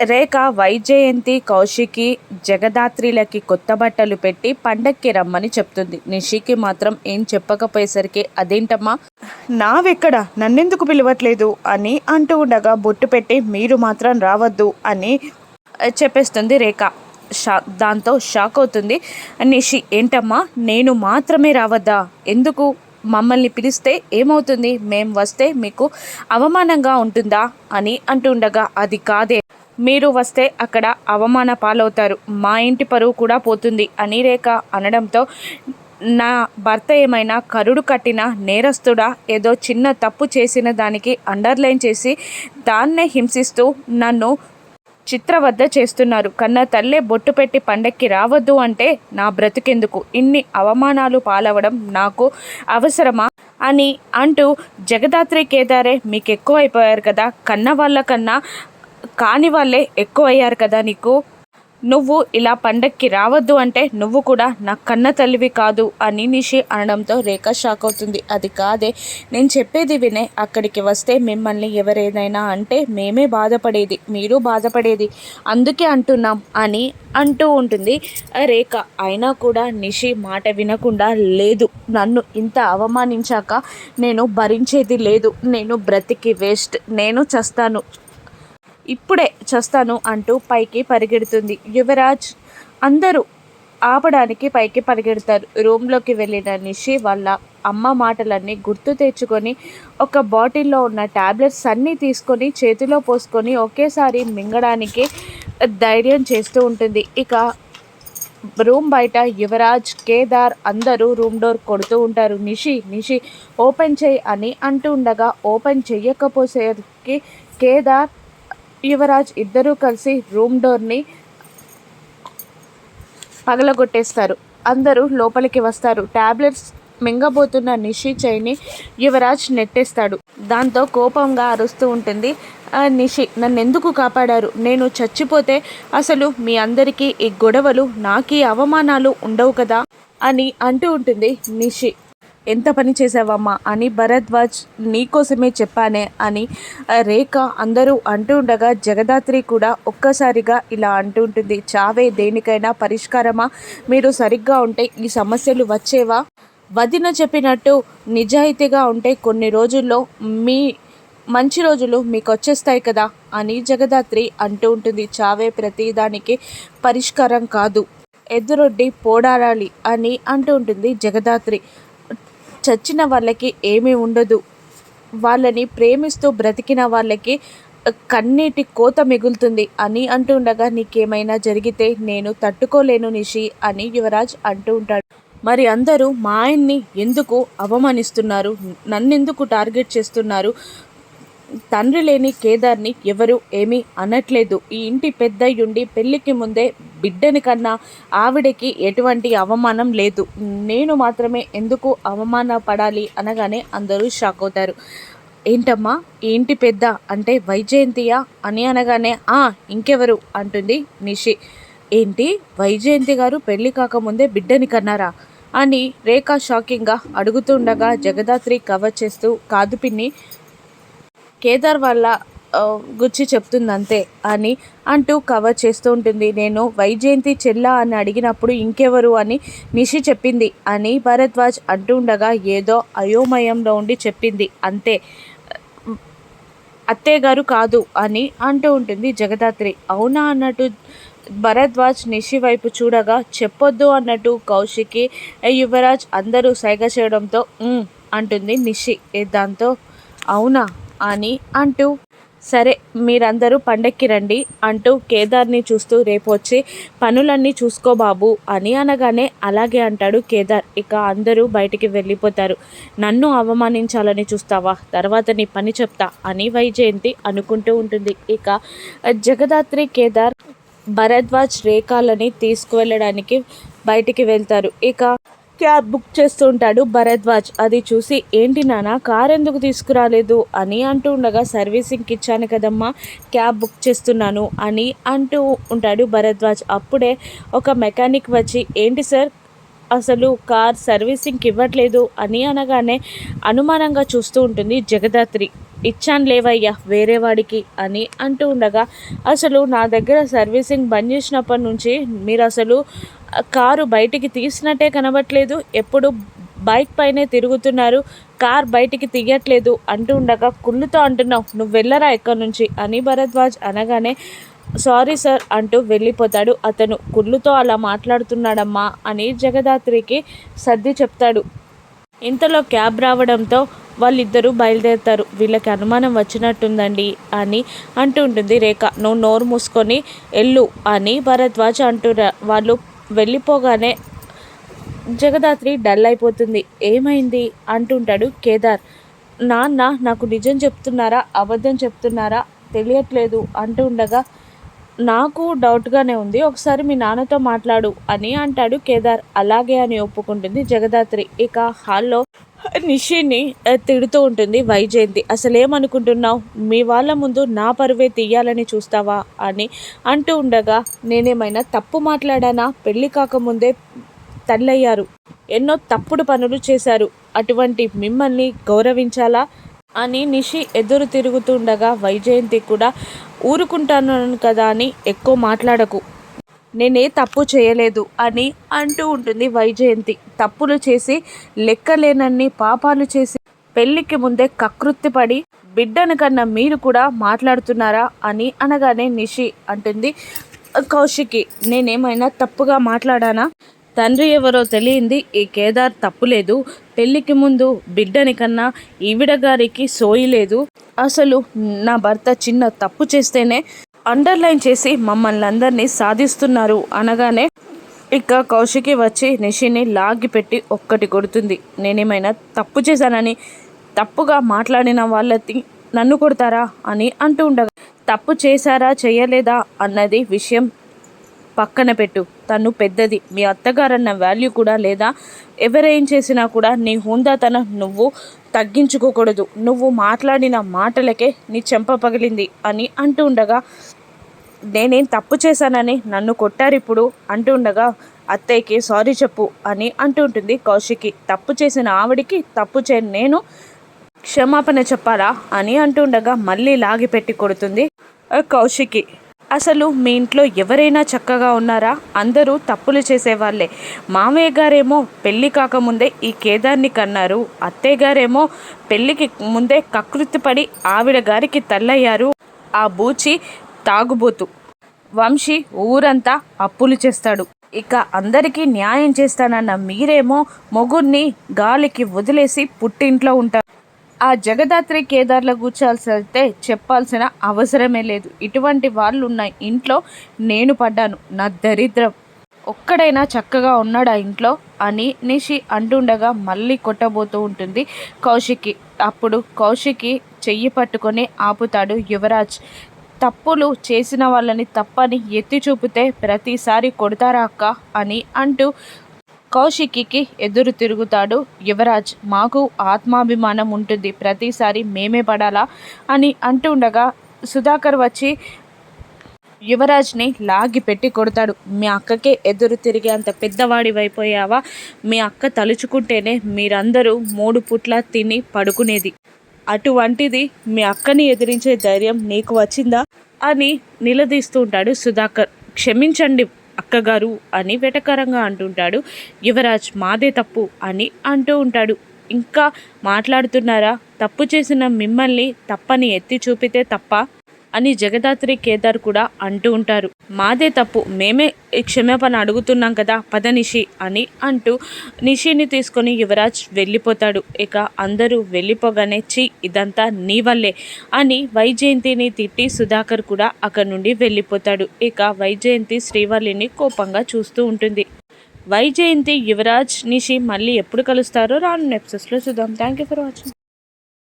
రేఖ వైజయంతి కౌశికి జగదాత్రిలకి కొత్త బట్టలు పెట్టి పండక్కి రమ్మని చెప్తుంది. నిషికి మాత్రం ఏం చెప్పకపోయేసరికి అదేంటమ్మా? నావెక్కడ? నన్నెందుకు పిలవట్లేదు? అని అంటూ ఉండగా బొట్టు పెట్టి మీరు మాత్రం రావద్దు అని చెప్పేస్తుంది రేఖ. షా దాంతో షాక్ అవుతుంది. నిషి ఏంటమ్మా? నేను మాత్రమే రావద్దా? ఎందుకు? మమ్మల్ని పిలిస్తే ఏమవుతుంది? మేం వస్తే మీకు అవమానంగా ఉంటుందా? అని అంటుండగా అది కాదే. మీరు వస్తే అక్కడ అవమాన పాలవుతారు. మా ఇంటి పరువు కూడా పోతుంది అని రేఖ అనడంతో నా భర్త ఏమైనా కరుడు కట్టిన నేరస్తుడా ఏదో చిన్న తప్పు చేసిన దానికి అండర్లైన్ చేసి దాన్నే హింసిస్తూ నన్ను చిత్రవద్ద చేస్తున్నారు. కన్న తల్లే బొట్టు పెట్టి పండక్కి రావద్దు అంటే నా బ్రతికెందుకు? ఇన్ని అవమానాలు పాలవడం నాకు అవసరమా? అని అంటూ జగదాత్రి కేదారే మీకు ఎక్కువ అయిపోయారు కదా కన్న వాళ్ళ కన్నా కాని వాళ్ళే ఎక్కువయ్యారు కదా నీకు? నువ్వు ఇలా పండక్కి రావద్దు అంటే నువ్వు కూడా నా కన్న తల్లివి కాదు అని నిషి అనడంతో రేఖ షాక్ అవుతుంది. అది కాదే. నేను చెప్పేది వినే అక్కడికి వస్తే మిమ్మల్ని ఎవరేదైనా అంటే మేమే బాధపడేది మీరు బాధపడేది. అందుకే అంటున్నాం అని అంటూ ఉంటుంది. రేఖ అయినా కూడా నిషి మాట వినకుండా లేదు. నన్ను ఇంత అవమానించాక నేను భరించేది లేదు. నేను బ్రతికి వేస్ట్. నేను చస్తాను. ఇప్పుడే చస్తాను అంటూ పైకి పరిగెడుతుంది. యువరాజ్ అందరూ ఆపడానికి పైకి పరిగెడతారు. రూమ్లోకి వెళ్ళిన నిషి వాళ్ళ అమ్మ మాటలన్నీ గుర్తు తెచ్చుకొని ఒక బాటిల్లో ఉన్న ట్యాబ్లెట్స్ అన్నీ తీసుకొని చేతిలో పోసుకొని ఒకేసారి మింగడానికి ధైర్యం చేస్తూ ఉంటుంది. ఇక రూమ్ బయట యువరాజ్ కేదార్ అందరూ రూమ్ డోర్ కొడుతూ ఉంటారు. నిషి నిషి ఓపెన్ చేయి అని అంటూ ఉండగా ఓపెన్ చేయకపోసేసరికి కేదార్ యువరాజ్ ఇద్దరూ కలిసి రూమ్ డోర్ని పగలగొట్టేస్తారు. అందరూ లోపలికి వస్తారు. ట్యాబ్లెట్స్ మింగబోతున్న నిషి చైని యువరాజ్ నెట్టేస్తాడు. దాంతో కోపంగా అరుస్తూ ఉంటుంది. నిషి నన్ను ఎందుకు కాపాడారు? నేను చచ్చిపోతే అసలు మీ అందరికీ ఈ గొడవలు నాకీ అవమానాలు ఉండవు కదా? అని అంటూ ఉంటుంది నిషి. ఎంత పని చేసావమ్మా అని భరద్వాజ్ నీకోసమే చెప్పానే అని రేఖ అందరూ అంటూ ఉండగా జగదాత్రి కూడా ఒక్కసారిగా ఇలా అంటూ ఉంటుంది. చావే దేనికైనా పరిష్కారమా? మీరు సరిగ్గా ఉంటే ఈ సమస్యలు వచ్చేవా? వదిన చెప్పినట్టు నిజాయితీగా ఉంటే కొన్ని రోజుల్లో మీ మంచి రోజులు మీకు వచ్చేస్తాయి కదా అని జగదాత్రి అంటూ ఉంటుంది. చావే ప్రతిదానికి పరిష్కారం కాదు. ఎదురొడ్డి పోడాడాలి అని అంటూ ఉంటుంది జగదాత్రి. చచ్చిన వాళ్ళకి ఏమీ ఉండదు. వాళ్ళని ప్రేమిస్తూ బ్రతికిన వాళ్ళకి కన్నీటి కోత మిగులుతుంది అని అంటుండగా నీకేమైనా జరిగితే నేను తట్టుకోలేను నిషి అని యువరాజ్ అంటూ ఉంటాడు. మరి అందరూ మా ఆయన్ని ఎందుకు అవమానిస్తున్నారు? నన్నెందుకు టార్గెట్ చేస్తున్నారు? తండ్రి లేని కేదార్ని ఎవరు ఏమీ అనట్లేదు. ఈ ఇంటి పెద్దయ్యుండి పెళ్ళికి ముందే బిడ్డని కన్నా ఆవిడకి ఎటువంటి అవమానం లేదు. నేను మాత్రమే ఎందుకు అవమాన పడాలి అనగానే అందరూ షాక్ అవుతారు. ఏంటమ్మా? ఏంటి పెద్ద? అంటే వైజయంతియా? అని అనగానే ఆ ఇంకెవరు? అంటుంది నిషి. ఏంటి? వైజయంతి గారు పెళ్ళి కాకముందే బిడ్డని కన్నారా? అని రేఖ షాకింగ్గా అడుగుతుండగా జగదాత్రి కవర్ చేస్తూ కాదు పిన్ని కేదార్ వాళ్ళ గుచ్చి చెప్తుంది అంతే అని అంటూ కవర్ చేస్తూ ఉంటుంది. నేను వైజయంతి చెల్లా అని అడిగినప్పుడు ఇంకెవరు అని నిషి చెప్పింది. అని భరద్వాజ్ అంటూ ఉండగా ఏదో అయోమయంలో ఉండి చెప్పింది. అంతే అత్తయ్య గారు కాదు అని అంటూ ఉంటుంది జగదాత్రి. అవునా అన్నట్టు భరద్వాజ్ నిషి వైపు చూడగా చెప్పొద్దు అన్నట్టు కౌశికి యువరాజ్ అందరూ సైగ చేయడంతో అంటుంది నిషి. దాంతో? అవునా అని అంటూ సరే మీరందరూ పండక్కి రండి అంటూ కేదార్ని చూస్తూ రేపు వచ్చి పనులన్నీ చూసుకో బాబు అని అనగానే అలాగే అంటాడు కేదార్. ఇక అందరూ బయటికి వెళ్ళిపోతారు. నన్ను అవమానించాలని చూస్తావా? తర్వాత నీ పని చెప్తా అని వైజయంతి అనుకుంటూ ఉంటుంది. ఇక జగదాత్రి కేదార్ భరద్వాజ్ రేఖాలని తీసుకువెళ్ళడానికి బయటికి వెళ్తారు. ఇక క్యాబ్ బుక్ చేస్తుంటాడు భరద్వాజ్. అది చూసి ఏంటి నాన్న కార్ ఎందుకు తీసుకురాలేదు? అని అంటూ ఉండగా సర్వీసింగ్కి ఇచ్చాను కదమ్మా క్యాబ్ బుక్ చేస్తున్నాను అని అంటూ ఉంటాడు భరద్వాజ్. అప్పుడే ఒక మెకానిక్ వచ్చి ఏంటి సార్ అసలు కార్ సర్వీసింగ్కి ఇవ్వట్లేదు? అని అనగానే అనుమానంగా చూస్తూ ఉంటుంది జగదాత్రి. ఇచ్చాను లేవయ్యా వేరే వాడికి అని అంటూ ఉండగా అసలు నా దగ్గర సర్వీసింగ్ బంద్ చేసినప్పటి నుంచి మీరు అసలు కారు బయటికి తీసినట్టే కనబట్లేదు. ఎప్పుడు బైక్ పైనే తిరుగుతున్నారు. కార్ బయటికి తీయట్లేదు అంటూ ఉండగా కుళ్ళుతో అంటున్నావు నువ్వు వెళ్ళరా ఎక్కడి నుంచి? అని భరద్వాజ్ అనగానే సారీ సార్ అంటూ వెళ్ళిపోతాడు. అతను కుళ్ళుతో అలా మాట్లాడుతున్నాడమ్మా అని జగదాత్రికి సర్ది చెప్తాడు. ఇంతలో క్యాబ్ రావడంతో వాళ్ళిద్దరూ బయలుదేరుతారు. వీళ్ళకి అనుమానం వచ్చినట్టుందండి అని అంటూ ఉంటుంది రేఖ. నువ్వు నోరు మూసుకొని ఎల్లు అని భరద్వాజ్ అంటురా వాళ్ళు వెళ్ళిపోగానే జగదాత్రి డల్ అయిపోతుంది. ఏమైంది? అంటుంటాడు కేదార్. నాన్న నాకు నిజం చెప్తున్నారా? అబద్ధం చెప్తున్నారా? తెలియట్లేదు అంటూ ఉండగా నాకు డౌట్గానే ఉంది. ఒకసారి మీ నాన్నతో మాట్లాడు అని అంటాడు కేదార్. అలాగే అని ఒప్పుకుంటుంది జగదాత్రి. ఇక హాల్లో నిషిని తిడుతూ ఉంటుంది వైజయంతి. అసలేమనుకుంటున్నావు? మీ వాళ్ళ ముందు నా పరువే తీయాలని చూస్తావా? అని అంటూ ఉండగా నేనేమైనా తప్పు మాట్లాడానా? పెళ్ళి కాకముందే తల్లయ్యారు. ఎన్నో తప్పుడు పనులు చేశారు. అటువంటి మిమ్మల్ని గౌరవించాలా? అని నిషి ఎదురు తిరుగుతుండగా వైజయంతి కూడా ఊరుకుంటాను కదా అని ఎక్కువ మాట్లాడకు. నేనే తప్పు చేయలేదు అని అంటూ ఉంటుంది వైజయంతి. తప్పులు చేసి లెక్కలేనన్ని పాపాలు చేసి పెళ్ళికి ముందే కకృత్తిపడి బిడ్డను కన్నా మీరు కూడా మాట్లాడుతున్నారా అని అనగానే నిషి అంటుంది. కౌశికి నేనేమైనా తప్పుగా మాట్లాడానా? తండ్రి ఎవరో తెలియంది ఈ కేదార్ తప్పులేదు పెళ్ళికి ముందు బిడ్డని కన్నా ఈవిడ గారికి సోయి లేదు. అసలు నా భర్త చిన్న తప్పు చేస్తేనే అండర్లైన్ చేసి మమ్మల్ని అందరినీ సాధిస్తున్నారు అనగానే ఇక కౌశికి వచ్చి నిషిని లాగి పెట్టి ఒక్కటి కొడుతుంది. నేనేమైనా తప్పు చేశానని తప్పుగా మాట్లాడిన వాళ్ళకి నన్ను కొడతారా అని అంటూ ఉండగా తప్పు చేశారా చేయలేదా అన్నది విషయం పక్కన పెట్టు. తను పెద్దది. మీ అత్తగారన్న వాల్యూ కూడా లేదా ఎవరేం చేసినా కూడా నీ హుందాతనం నువ్వు తగ్గించుకోకూడదు. నువ్వు మాట్లాడిన మాటలకే నీ చెంప పగిలింది అని అంటూ ఉండగా నేనేం తప్పు చేశానని నన్ను కొట్టారు ఇప్పుడు? అంటూ ఉండగా అత్తయ్యకి సారీ చెప్పు అని అంటూ ఉంటుంది కౌశికి. తప్పు చేసిన ఆవిడికి తప్పు చేయని నేను క్షమాపణ చెప్పాలా? అని అంటుండగా మళ్ళీ లాగి పెట్టి కొడుతుంది కౌశికి. అసలు మీ ఇంట్లో ఎవరైనా చక్కగా ఉన్నారా? అందరూ తప్పులు చేసేవాళ్ళే. మామయ్య గారేమో పెళ్ళి కాకముందే ఈ కేదార్ని కన్నారు. అత్తయ్య గారేమో పెళ్ళికి ముందే కకృతిపడి ఆవిడ గారికి తల్లయ్యారు. ఆ బూచి తాగుబోతు. వంశీ ఊరంతా అప్పులు చేస్తాడు. ఇక అందరికీ న్యాయం చేస్తానన్న మీరేమో మొగుడిని గాలికి వదిలేసి పుట్టింట్లో ఉంటారు. ఆ జగదాత్రి కేదార్ల కూర్చాల్సి చెప్పాల్సిన అవసరమే లేదు. ఇటువంటి వాళ్ళు ఉన్న ఇంట్లో నేను పడ్డాను. నా దరిద్రం. ఒక్కడైనా చక్కగా ఉన్నాడా ఇంట్లో? అని నిషి అంటుండగా మళ్ళీ కొట్టబోతూ ఉంటుంది కౌశికి. అప్పుడు కౌశికి చెయ్యి పట్టుకొని ఆపుతాడు యువరాజ్. తప్పులు చేసిన వాళ్ళని తప్పని ఎత్తి చూపితే ప్రతిసారి కొడతారా అక్క? అని అంటూ కౌశికికి ఎదురు తిరుగుతాడు. యువరాజ్ మాకు ఆత్మాభిమానం ఉంటుంది. ప్రతిసారి మేమే పడాలా? అని అంటుండగా సుధాకర్ వచ్చి యువరాజ్ని లాగి పెట్టి కొడతాడు. మీ అక్కకే ఎదురు తిరిగి అంత పెద్దవాడివైపోయావా? మీ అక్క తలుచుకుంటేనే మీరందరూ మూడు పుట్ల తిని పడుకునేది. అటువంటిది మీ అక్కని ఎదిరించే ధైర్యం నీకు వచ్చిందా? అని నిలదీస్తూ ఉంటాడు సుధాకర్. క్షమించండి అక్కగారు అని వెటకరంగా అంటుంటాడు. యువరాజ్ మాదే తప్పు అని అంటూ ఉంటాడు. ఇంకా మాట్లాడుతున్నారా? తప్పు చేసిన మిమ్మల్ని తప్పని ఎత్తి చూపితే తప్ప అని జగదాత్రి కేదార్ కూడా అంటూ ఉంటారు. మాదే తప్పు. మేమే క్షమాపణ అడుగుతున్నాం కదా పద నిషి అని అంటూ నిషిని తీసుకొని యువరాజ్ వెళ్ళిపోతాడు. ఇక అందరూ వెళ్ళిపోగానే చి ఇదంతా నీ వల్లే అని వైజయంతిని తిట్టి సుధాకర్ కూడా అక్కడి నుండి వెళ్ళిపోతాడు. ఇక వైజయంతి శ్రీవల్లిని కోపంగా చూస్తూ ఉంటుంది. వైజయంతి యువరాజ్ నిషి మళ్ళీ ఎప్పుడు కలుస్తారో రాను. ఎపిసోడ్స్లో చూద్దాం. Thank you for watching